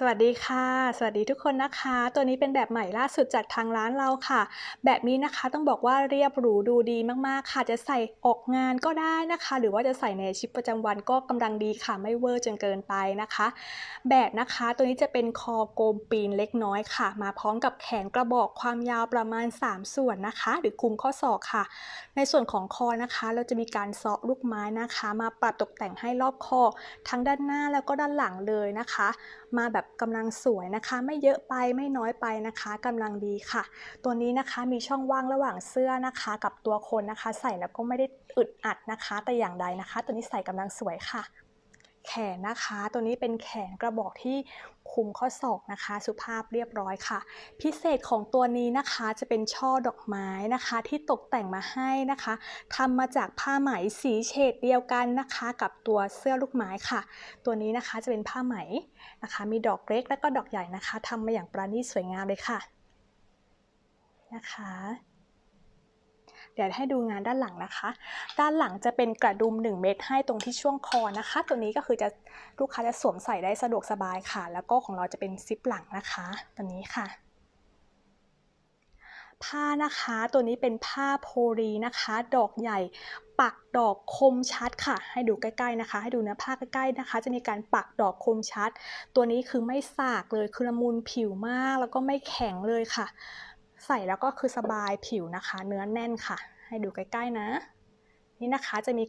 สวัสดีค่ะ สวัสดีทุกคนนะคะ ตัวนี้เป็นแบบใหม่ล่าสุดจากทางร้านเราค่ะ แบบนี้นะคะต้องบอกว่าเรียบหรูดูดีมากๆค่ะ จะใส่ออกงานก็ได้นะคะ หรือว่าจะใส่ในชีวิตประจำวันก็กำลังดีค่ะ ไม่เวอร์จนเกินไปนะคะ แบบนะคะตัวนี้จะเป็นคอโกมปีนเล็กน้อยค่ะ มาพร้อมกับแขนกระบอกความยาวประมาณ 3 ส่วนนะคะ หรือคุมข้อศอกค่ะ ในส่วนของคอนะคะ เราจะมีการเซาะลูกไม้นะคะ มาปรับตกแต่งให้รอบคอทั้งด้านหน้าแล้วก็ด้านหลังเลยนะคะ มาแบบกำลังสวยนะคะ ไม่เยอะไปไม่น้อยไปนะคะกำลังดีค่ะ ตัวนี้นะคะมีช่องว่างระหว่างเสื้อนะคะ กับตัวคนนะคะ ใส่แล้วก็ไม่ได้อึดอัดนะคะ แต่อย่างใดนะคะ ตัวนี้ใส่กำลังสวยค่ะ แขนนะคะ ตัวนี้เป็นแขนกระบอกที่คุมข้อศอกนะคะ สุภาพเรียบร้อยค่ะ พิเศษของตัวนี้นะคะจะเป็นช่อดอกไม้นะคะ ที่ตกแต่งมาให้นะคะทำมาจากผ้าไหมสีเฉดเดียวกันนะคะ กับตัวเสื้อลูกไม้ค่ะ ตัวนี้นะคะจะเป็นผ้าไหมนะคะ มีดอกเล็กและก็ดอกใหญ่นะคะทำมาอย่างประณีตสวยงามเลยค่ะนะคะ เดี๋ยวให้ดูงานด้านหลังนะคะ ด้านหลังจะเป็นกระดุม 1 เม็ดให้ตรงที่ช่วงคอนะคะ ตัวนี้ก็คือจะลูกค้าจะสวมใส่ได้สะดวกสบายค่ะ แล้วก็ของเราจะเป็นซิปหลังนะคะ ตัวนี้ค่ะผ้านะคะตัวนี้เป็นผ้าโพลีนะคะ ดอกใหญ่ ปักดอกคมชัดค่ะ ให้ดูใกล้ๆนะคะ ให้ดูเนื้อผ้าใกล้ๆนะคะ จะมีการปักดอกคมชัด ตัวนี้คือไม่สากเลยคือละมุนผิวมาก แล้วก็ไม่แข็งเลยค่ะ ใส่แล้วก็คือสบายผิวนะคะ เนื้อแน่นค่ะ ให้ดูใกล้ๆนะ นี่นะคะจะมี